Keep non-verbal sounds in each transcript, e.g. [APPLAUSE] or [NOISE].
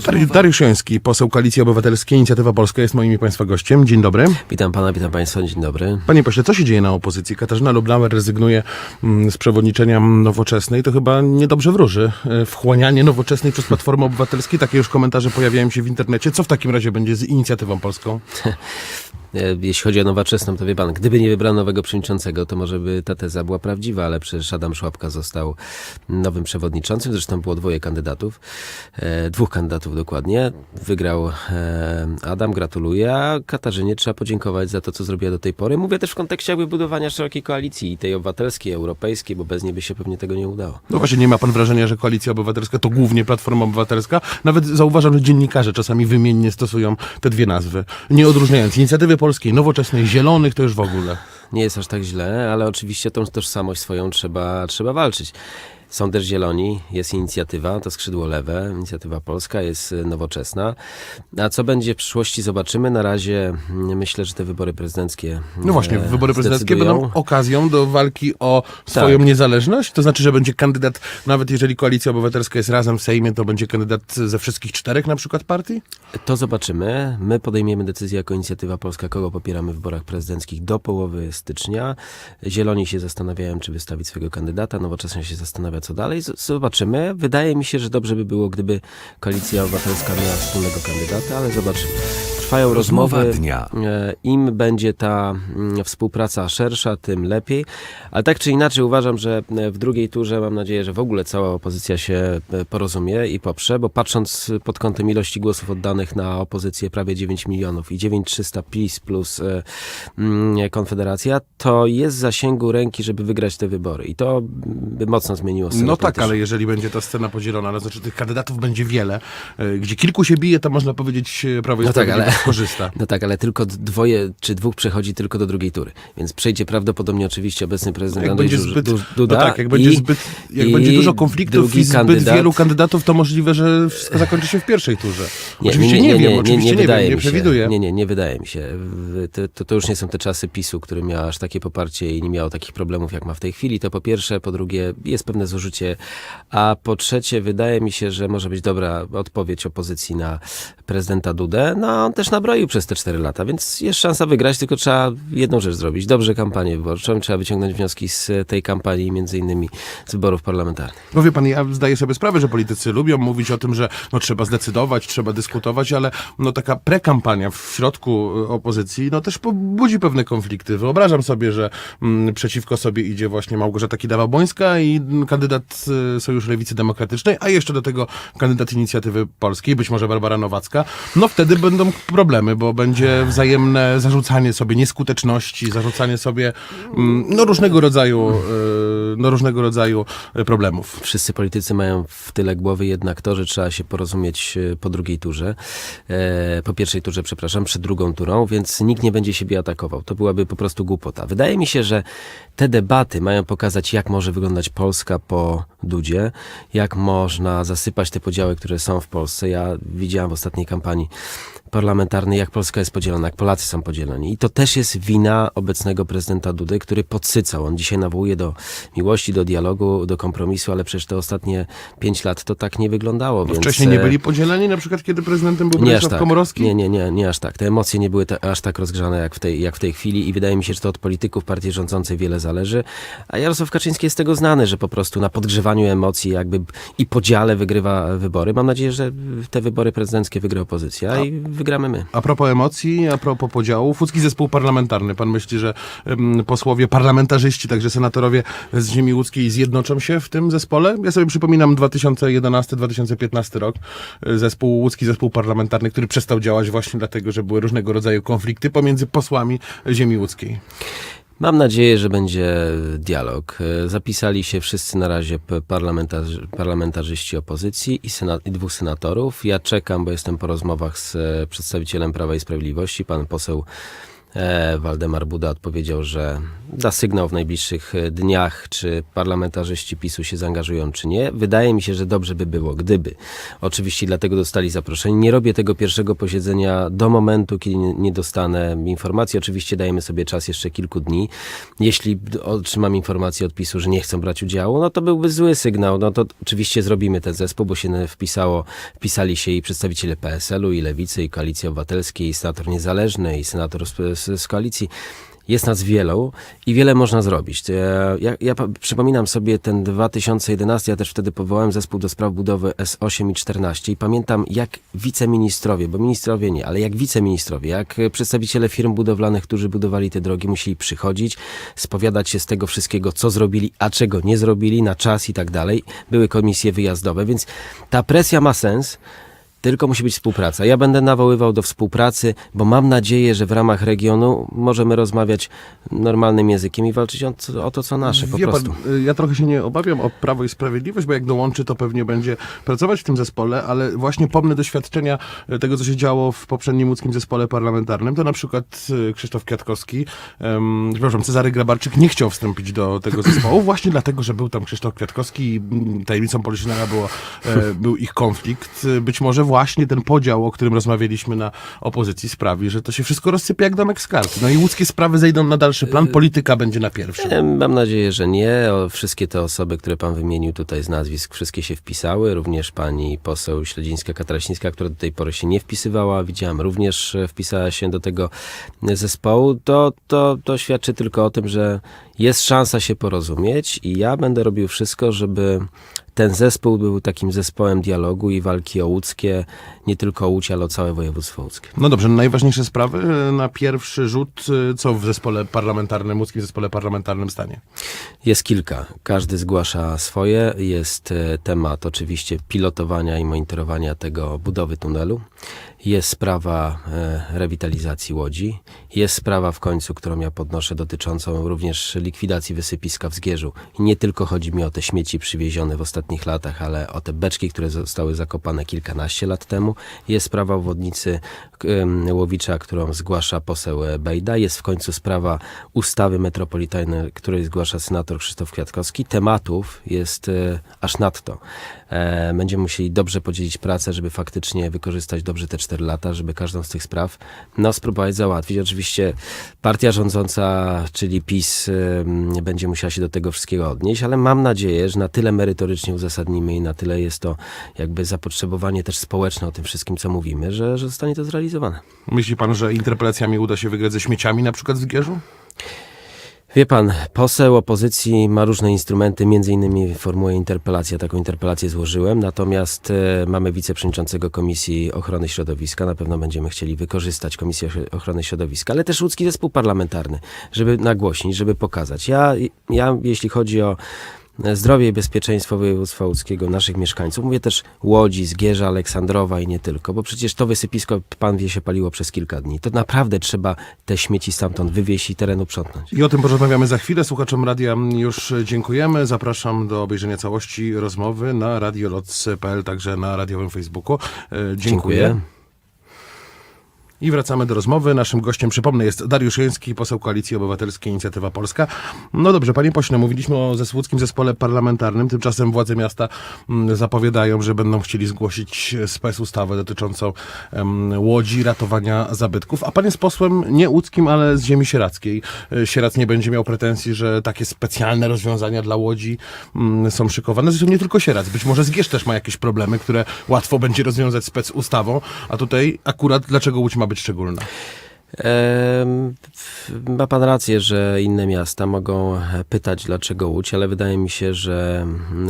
Dar- Dariusz Joński, poseł Koalicji Obywatelskiej, Inicjatywa Polska jest moim i Państwa gościem. Dzień dobry. Witam pana, witam państwa, dzień dobry. Panie pośle, co się dzieje na opozycji? Katarzyna Lubnauer rezygnuje mm, z przewodniczenia nowoczesnej. To chyba niedobrze wróży. E, Wchłanianie nowoczesnej przez Platformę Obywatelską. Takie już komentarze pojawiają się w internecie. Co w takim razie będzie z Inicjatywą Polską? [LAUGHS] E, Jeśli chodzi o nowoczesną, to wie pan, gdyby nie wybrano nowego przewodniczącego, to może by ta teza była prawdziwa, ale przecież Adam Szłapka został nowym przewodniczącym, zresztą było dwoje kandydatów, e, dwóch kandydatów dokładnie. Wygrał e, Adam, gratuluję, a Katarzynie trzeba podziękować za to, co zrobiła do tej pory. Mówię też w kontekście jakby budowania szerokiej koalicji, tej obywatelskiej, europejskiej, bo bez niej by się pewnie tego nie udało. No właśnie, nie ma pan wrażenia, że Koalicja Obywatelska to głównie Platforma Obywatelska? Nawet zauważam, że dziennikarze czasami wymiennie stosują te dwie nazwy, nie odróżniając Inicjatywy Polskiej, Nowoczesnej, Zielonych, to już w ogóle. Nie jest aż tak źle, ale oczywiście tą tożsamość swoją trzeba, trzeba walczyć. Są też zieloni, jest inicjatywa, to skrzydło lewe, inicjatywa polska, jest y, nowoczesna. A co będzie w przyszłości zobaczymy. Na razie mm, myślę, że te wybory prezydenckie. No właśnie, e, wybory prezydenckie będą okazją do walki o swoją Tak. niezależność? To znaczy, że będzie kandydat, nawet jeżeli Koalicja Obywatelska jest razem w Sejmie, to będzie kandydat ze wszystkich czterech na przykład partii? To zobaczymy. My podejmiemy decyzję jako inicjatywa polska, kogo popieramy w wyborach prezydenckich do połowy stycznia. Zieloni się zastanawiają, czy wystawić swojego kandydata, nowoczesna się zastanawia, co dalej. Zobaczymy. Wydaje mi się, że dobrze by było, gdyby koalicja obywatelska miała wspólnego kandydata, ale zobaczymy. Trwają Rozmowa rozmowy. dnia. E, Im będzie ta mm, współpraca szersza, tym lepiej. Ale tak czy inaczej uważam, że e, w drugiej turze mam nadzieję, że w ogóle cała opozycja się e, porozumie i poprze, bo patrząc pod kątem ilości głosów oddanych na opozycję prawie 9 milionów i 9300 PiS plus mm, Konfederacja, to jest w zasięgu ręki, żeby wygrać te wybory. I to by mocno zmieniło scenę No tak, ale jeżeli będzie ta scena podzielona, to znaczy tych kandydatów będzie wiele, gdzie kilku się bije, to można powiedzieć Prawo i No tak, ale- korzysta. No tak, ale tylko dwoje czy dwóch przechodzi tylko do drugiej tury. Więc przejdzie prawdopodobnie oczywiście obecny prezydent Jak Andrzej będzie zbyt, no Duda tak, jak będzie, i- zbyt, jak i będzie dużo konfliktów i zbyt kandydat- wielu kandydatów, to możliwe, że wszystko zakończy się w pierwszej turze. oczywiście nie, wiem, oczywiście nie, wydaje wiem, nie przewiduję. Nie, nie, nie wydaje mi się. To, to, to już nie są te czasy PiSu, który miał aż takie poparcie i nie miało takich problemów, jak ma w tej chwili. To po pierwsze, po drugie, jest pewne zużycie, a po trzecie, wydaje mi się, że może być dobra odpowiedź opozycji na prezydenta Dudę. No, on też nabroił przez te cztery lata, więc jest szansa wygrać, tylko trzeba jedną rzecz zrobić. Dobrze kampanię wyborczą, trzeba wyciągnąć wnioski z tej kampanii, między innymi z wyborów parlamentarnych. No pan, ja zdaję sobie sprawę, że politycy lubią mówić o tym, że no, trzeba zdecydować, trzeba dyskutować, ale no, taka prekampania w środku y, opozycji no, też budzi pewne konflikty. Wyobrażam sobie, że mm, przeciwko sobie idzie właśnie Małgorzata Kidawa-Błońska i mm, kandydat y, Sojuszu Lewicy Demokratycznej, a jeszcze do tego kandydat Inicjatywy Polskiej, być może Barbara Nowacka. No wtedy będą problemy, bo będzie wzajemne zarzucanie sobie nieskuteczności, zarzucanie sobie mm, no, różnego rodzaju, y, no, różnego rodzaju y, problemów. Wszyscy politycy mają w tyle głowy jednak to, że trzeba się porozumieć e, po drugiej turze, e, po pierwszej turze, przepraszam, przed drugą turą, więc nikt nie będzie siebie atakował. To byłaby po prostu głupota. Wydaje mi się, że te debaty mają pokazać, jak może wyglądać Polska po Dudzie, jak można zasypać te podziały, które są w Polsce. Ja widziałem w ostatniej kampanii parlamentarnej, jak Polska jest podzielona, jak Polacy są podzieleni. I to też jest wina obecnego prezydenta Dudy, który podsycał. On dzisiaj nawołuje do miłości, do dialogu, do kompromisu, ale przecież te ostatnie pięć lat to tak nie wyglądało. więc, Wcześniej nie e, byli podzieleni, na przykład kiedy prezydentem był Bronisław tak. Komorowski? Nie, nie, nie, nie aż tak. Te emocje nie były ta, aż tak rozgrzane jak w, tej, jak w tej chwili i wydaje mi się, że to od polityków partii rządzącej wiele zależy. A Jarosław Kaczyński jest z tego znany, że po prostu na podgrzewaniu emocji jakby i podziale wygrywa wybory. Mam nadzieję, że te wybory prezydenckie wygra opozycja i wygramy my. A propos emocji, a propos podziałów, łódzki zespół parlamentarny. Pan myśli, że posłowie, parlamentarzyści, także senatorowie z ziemi łódzkiej zjednoczą się w tym zespole? Ja sobie przypominam 2011-2015 rok. e, Zespół, łódzki zespół parlamentarny, który przestał działać właśnie dlatego, że były różnego rodzaju konflikty pomiędzy posłami ziemi łódzkiej. Mam nadzieję, że będzie dialog. Zapisali się wszyscy na razie parlamentarzy, parlamentarzyści opozycji i, i dwóch senatorów. Ja czekam, bo jestem po rozmowach z e, przedstawicielem Prawa i Sprawiedliwości, pan poseł Waldemar Buda odpowiedział, że da sygnał w najbliższych e, dniach, czy parlamentarzyści PiSu się zaangażują, czy nie. Wydaje mi się, że dobrze by było, gdyby. Oczywiście dlatego dostali zaproszenie. Nie robię tego pierwszego posiedzenia do momentu, kiedy nie- dostanę informacji. Oczywiście dajemy sobie czas jeszcze kilku dni. Jeśli otrzymam informację od PiSu, że nie chcą brać udziału, no to byłby zły sygnał. No to oczywiście zrobimy ten zespół, bo się wpisało, wpisali się i przedstawiciele PSL-u, i Lewicy, i Koalicji Obywatelskiej, i senator niezależny, i senator z, z koalicji. Jest nas wielu i wiele można zrobić. To Ja, ja, przypominam sobie ten 2011, ja też wtedy powołałem zespół do spraw budowy S8 i 14 i pamiętam jak wiceministrowie, bo ministrowie nie, ale jak wiceministrowie, jak e, przedstawiciele firm budowlanych, którzy budowali te drogi, musieli przychodzić, spowiadać się z tego wszystkiego, co zrobili, a czego nie zrobili, na czas i tak dalej. Były komisje wyjazdowe, więc ta presja ma sens. Tylko musi być współpraca. Ja będę nawoływał do współpracy, bo mam nadzieję, że w ramach regionu możemy rozmawiać normalnym językiem i walczyć o, o to, co nasze po Wie prostu. Pan, y, ja trochę się nie obawiam o Prawo i Sprawiedliwość, bo jak dołączy, to pewnie będzie pracować w tym zespole, ale właśnie pomnę doświadczenia y, tego, co się działo w poprzednim łódzkim zespole parlamentarnym. To na przykład y, Krzysztof Kwiatkowski, um, przepraszam, Cezary Grabarczyk nie chciał wstąpić do tego [CLEARS THROAT] zespołu, właśnie dlatego, że był tam Krzysztof Kwiatkowski i tajemnicą Poliszynela było, e, był ich konflikt. Być może właśnie ten podział, o którym rozmawialiśmy na opozycji sprawi, że to się wszystko rozsypie jak domek z. No i łódzkie sprawy zejdą na dalszy plan, polityka będzie na pierwszym. E, Mam nadzieję, że nie. O, wszystkie te osoby, które pan wymienił tutaj z nazwisk, wszystkie się wpisały. Również pani poseł Śledzińska-Katarasińska, która do tej pory się nie wpisywała. Widziałam, również e, wpisała się do tego zespołu. To, to, to świadczy tylko o tym, że jest szansa się porozumieć i ja będę robił wszystko, żeby ten zespół był takim zespołem dialogu i walki o łódzkie, nie tylko Łódź, ale o całe województwo łódzkie. No dobrze, najważniejsze sprawy e, na pierwszy rzut, e, co w zespole parlamentarnym, łódzkim zespole parlamentarnym stanie? Jest kilka. Każdy zgłasza swoje. Jest e, temat oczywiście pilotowania i monitorowania tego budowy tunelu. Jest sprawa rewitalizacji łodzi. Jest sprawa w końcu, którą ja podnoszę, dotyczącą również likwidacji wysypiska w Zgierzu. I nie tylko chodzi mi o te śmieci przywiezione w ostatnich latach, ale o te beczki, które zostały zakopane kilkanaście lat temu. Jest sprawa obwodnicy em, Łowicza, którą zgłasza poseł Bejda. Jest w końcu sprawa ustawy metropolitalnej, której zgłasza senator Krzysztof Kwiatkowski. Tematów jest e, aż nadto. E, będziemy musieli dobrze podzielić pracę, żeby faktycznie wykorzystać dobrze te 4 lata, żeby każdą z tych spraw no, spróbować załatwić. Oczywiście partia rządząca, czyli PiS, będzie musiała się do tego wszystkiego odnieść, ale mam nadzieję, że na tyle merytorycznie uzasadnimy i na tyle jest to jakby zapotrzebowanie też społeczne o tym wszystkim, co mówimy, że, że zostanie to zrealizowane. Myśli pan, że interpelacjami uda się wygrać ze śmieciami na przykład w Zgierzu? Wie pan, poseł opozycji ma różne instrumenty, między innymi formułuje interpelację. Taką interpelację złożyłem, natomiast e, mamy wiceprzewodniczącego Komisji Ochrony Środowiska. Na pewno będziemy chcieli wykorzystać Komisję Ochrony Środowiska, ale też łódzki zespół parlamentarny, żeby nagłośnić, żeby pokazać. Ja, ja jeśli chodzi o zdrowie i bezpieczeństwo województwa łódzkiego, naszych mieszkańców. Mówię też Łodzi, Zgierza, Aleksandrowa i nie tylko, bo przecież to wysypisko, pan wie, się paliło przez kilka dni. To naprawdę trzeba te śmieci stamtąd wywieźć i terenu sprzątnąć. I o tym porozmawiamy za chwilę. Słuchaczom radia już dziękujemy. Zapraszam do obejrzenia całości rozmowy na radioloc.pl, także na radiowym Facebooku. E, Dziękuję. Dziękuję. I wracamy do rozmowy. Naszym gościem, przypomnę, jest Dariusz Joński, poseł Koalicji Obywatelskiej Inicjatywa Polska. No dobrze, panie pośle, mówiliśmy o zesłudzkim zespole parlamentarnym. Tymczasem władze miasta mm, zapowiadają, że będą chcieli zgłosić specustawę dotyczącą em, łodzi, ratowania zabytków. A pan jest posłem nie łódzkim, ale z ziemi sieradzkiej. E, Sierac nie będzie miał pretensji, że takie specjalne rozwiązania dla łodzi mm, są szykowane. Zresztą nie tylko Sierac. Być może Zgierz też ma jakieś problemy, które łatwo będzie rozwiązać specustawą. A tutaj akurat dlaczego Łódź ma być szczególna? Ma pan rację, że inne miasta mogą pytać, dlaczego Łódź, ale wydaje mi się, że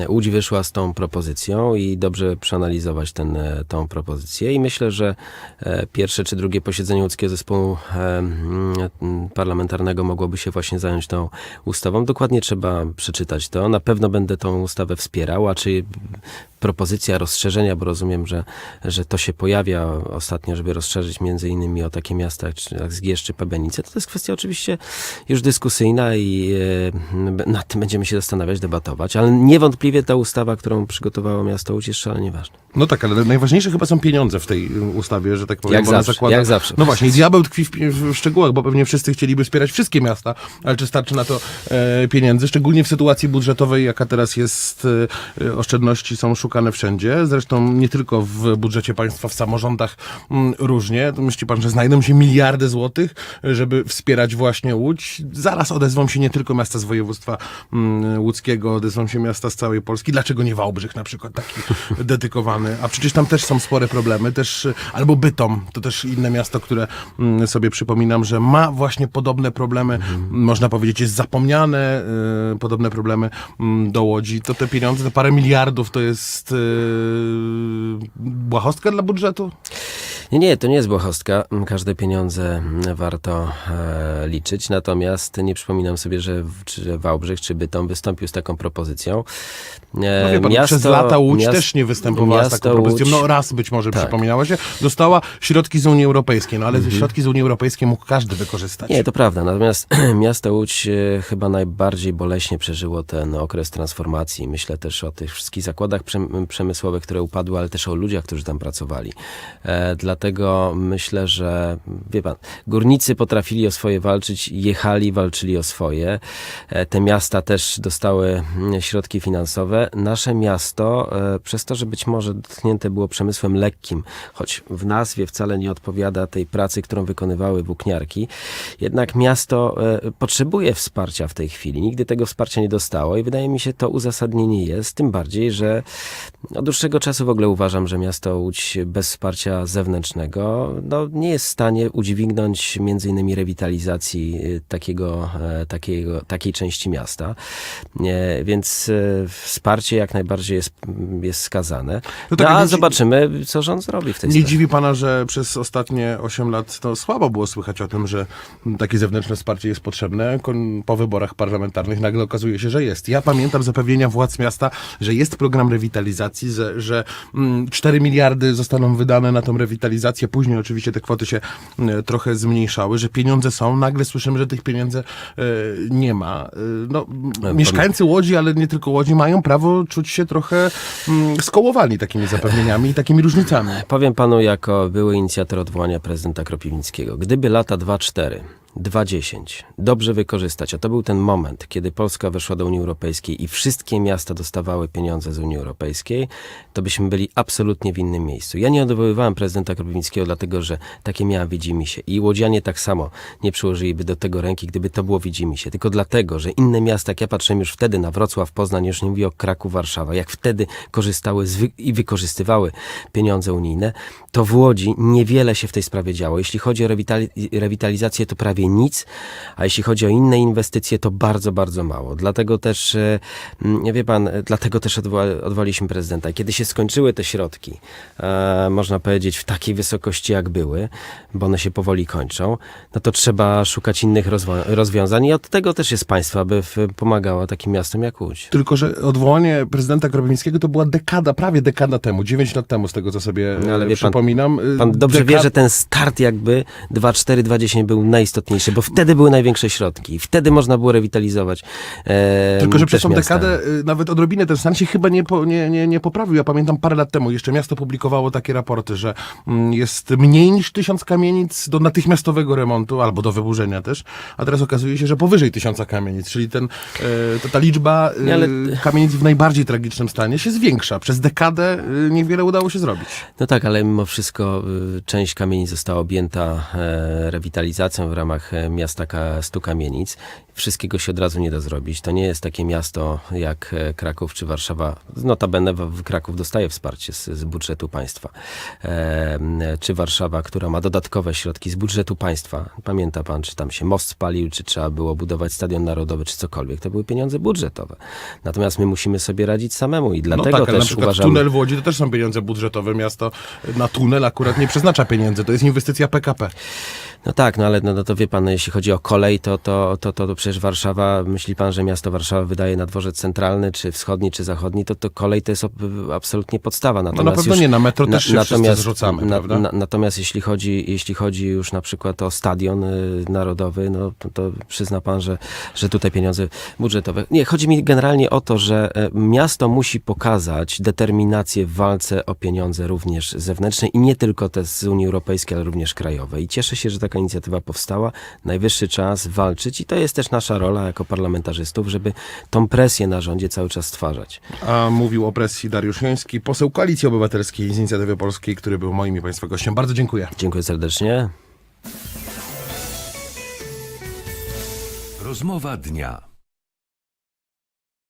Łódź wyszła z tą propozycją i dobrze przeanalizować ten, tą propozycję. I myślę, że e, pierwsze czy drugie posiedzenie łódzkiego zespołu e, parlamentarnego mogłoby się właśnie zająć tą ustawą. Dokładnie trzeba przeczytać to. Na pewno będę tą ustawę wspierał, a czy propozycja rozszerzenia, bo rozumiem, że, że to się pojawia ostatnio, żeby rozszerzyć między innymi o takie miasta jak, Zgierz czy Pebenice, to, to jest kwestia oczywiście już dyskusyjna i e, nad tym będziemy się zastanawiać, debatować, ale niewątpliwie ta ustawa, którą przygotowało miasto Łódź jest szalenie ważna. No tak, ale najważniejsze chyba są pieniądze w tej y, ustawie, że tak powiem. Jak zawsze, jak zawsze. No właśnie, i diabeł tkwi w, w szczegółach, bo pewnie wszyscy chcieliby wspierać wszystkie miasta, ale czy starczy na to e, pieniędzy, szczególnie w sytuacji budżetowej, jaka teraz jest, e, oszczędności są szukane wszędzie, zresztą nie tylko w budżecie państwa, w samorządach mm, różnie. Myśli pan, że znajdą się miliardy złotych, żeby wspierać właśnie Łódź? Zaraz odezwą się nie tylko miasta z województwa mm, łódzkiego, odezwą się miasta z całej Polski. Dlaczego nie Wałbrzych na przykład taki [LAUGHS] dedykowany? A przecież tam też są spore problemy, też, albo Bytom, to też inne miasto, które mm, sobie przypominam, że ma właśnie podobne problemy, można powiedzieć jest zapomniane, y, podobne problemy mm, do Łodzi. To te pieniądze, te parę miliardów to jest y, błahostka dla budżetu? Nie, nie, to nie jest błahostka. Każde pieniądze warto e, liczyć. Natomiast nie przypominam sobie, że, czy Wałbrzych czy Bytom wystąpił z taką propozycją. E, No pan, przez lata Łódź też nie występowała z taką miasto propozycją. Łódź- No raz być może Tak. przypominała się. Dostała środki z Unii Europejskiej, no ale środki z Unii Europejskiej mógł każdy wykorzystać. Nie, to prawda. Natomiast [CLEARS THROAT] miasto Łódź e, chyba najbardziej boleśnie przeżyło ten okres transformacji. Myślę też o tych wszystkich zakładach przem- przemysłowych, które upadły, ale też o ludziach, którzy tam pracowali. E, dlatego myślę, że wie pan, górnicy potrafili o swoje walczyć, jechali, walczyli o swoje. E, te miasta też dostały mm, środki finansowe. Nasze miasto, e, przez to, że być może dotknięte było przemysłem lekkim, choć w nazwie wcale nie odpowiada tej pracy, którą wykonywały włókniarki, jednak miasto e, potrzebuje wsparcia w tej chwili. Nigdy tego wsparcia nie dostało i wydaje mi się to uzasadnienie jest, tym bardziej, że od dłuższego czasu w ogóle uważam, że miasto Łódź bez wsparcia zewnętrznego no, nie jest w stanie udźwignąć między innymi rewitalizacji e, takiego, e, takiego, takiej części miasta. Więc e, wsparcie jak najbardziej jest, jest skazane. No No, tak, a nie dzi- zobaczymy, co rząd zrobi w tej Nie sprawie. dziwi pana, że przez ostatnie 8 lat to słabo było słychać o tym, że takie zewnętrzne wsparcie jest potrzebne. Po wyborach parlamentarnych nagle okazuje się, że jest. Ja pamiętam zapewnienia władz miasta, że jest program rewitalizacji, że, że mm, 4 miliardy zostaną wydane na tą rewitalizację. Później oczywiście te kwoty się trochę zmniejszały, że pieniądze są. Nagle słyszymy, że tych pieniędzy e, nie ma. E, no, m- mieszkańcy Łodzi, ale nie tylko Łodzi, mają prawo czuć się trochę skołowani takimi zapewnieniami i takimi różnicami. Powiem panu jako były inicjator odwołania prezydenta Kropiwnickiego. Gdyby lata 2-4, 2-10 dobrze wykorzystać, a to był ten moment, kiedy Polska weszła do Unii Europejskiej i wszystkie miasta dostawały pieniądze z Unii Europejskiej, to byśmy byli absolutnie w innym miejscu. Ja nie odwoływałem prezydenta Kropiwnickiego, dlatego że takie miała widzimisię. I łodzianie tak samo nie przyłożyliby do tego ręki, gdyby to było widzimisię. Tylko dlatego, że inne miasta, jak ja patrzyłem już wtedy na Wrocław, Poznań, już nie mówię o Kraków, Warszawa, jak wtedy korzystały wy- i wykorzystywały pieniądze unijne, to w Łodzi niewiele się w tej sprawie działo. Jeśli chodzi o rewitali- rewitalizację, to prawie nic, a jeśli chodzi o inne inwestycje, to bardzo, bardzo mało. Dlatego też, e, mm, wie pan, dlatego też odwoła- odwołaliśmy prezydenta. Kiedy się skończyły te środki, e, można powiedzieć w takiej wysokości jak były, bo one się powoli kończą, no to trzeba szukać innych rozwiązań i od tego też jest państwo, aby w- pomagało takim miastom jak Łódź. Tylko, że odwołanie prezydenta Kropiwnickiego to była dekada, prawie dekada temu, 9 lat temu, z tego co sobie No, ale e, pan- przypominam. E, Pan dobrze wie, że ten start jakby 2.4, 2.10 był najistotniejszy, bo wtedy były największe środki. Wtedy można było rewitalizować e, Tylko, że przez tą miasta. dekadę y, nawet odrobinę ten stan się chyba nie, po, nie, nie, nie poprawił. Ja pamiętam parę lat temu jeszcze miasto publikowało takie raporty, że mm, jest mniej niż tysiąc kamienic do natychmiastowego remontu albo do wyburzenia też, a teraz okazuje się, że powyżej tysiąca kamienic, czyli ten, e, ta liczba e, ale- kamienic w najbardziej tragicznym stanie się zwiększa. Przez dekadę e, niewiele udało się zrobić. No tak, ale mimo wszystko y, część kamienic została objęta e, rewitalizacją w ramach e, miasta stu kamienic. Wszystkiego się od razu nie da zrobić. To nie jest takie miasto jak e, Kraków czy Warszawa. Notabene Kraków dostaje wsparcie z, z budżetu państwa. E, czy Warszawa, która ma dodatkowe środki z budżetu państwa. Pamięta pan, czy tam się most spalił, czy trzeba było budować stadion narodowy, czy cokolwiek. To były pieniądze budżetowe. Natomiast my musimy sobie radzić samemu i dlatego no tak, ale na też przykład uważamy... tunel w Łodzi to też są pieniądze budżetowe. Miasto na tunel akurat nie przeznacza pieniędzy. To jest inwestycja PKP. No tak, no ale no, no to wie pan, jeśli chodzi o kolej, to, to, to, to, to przecież Warszawa, myśli pan, że miasto Warszawa wydaje na dworzec centralny, czy wschodni, czy zachodni, to, to kolej to jest absolutnie podstawa. Natomiast No na pewno już, nie, na metro też się wszyscy zrzucamy, na, prawda? na, natomiast jeśli chodzi, jeśli chodzi już na przykład o stadion y, narodowy, no to, to przyzna pan, że, że tutaj pieniądze budżetowe. Nie, chodzi mi generalnie o to, że e, miasto musi pokazać determinację w walce o pieniądze również zewnętrzne i nie tylko te z Unii Europejskiej, ale również krajowe. I cieszę się, że taka inicjatywa powstała. Najwyższy czas walczyć i to jest też nasza rola jako parlamentarzystów, żeby tą presję na rządzie cały czas stwarzać. A mówił o presji Dariusz Joński, poseł Koalicji Obywatelskiej z Inicjatywy Polskiej, który był moim i Państwa gościem. Bardzo dziękuję. Dziękuję serdecznie. Rozmowa dnia.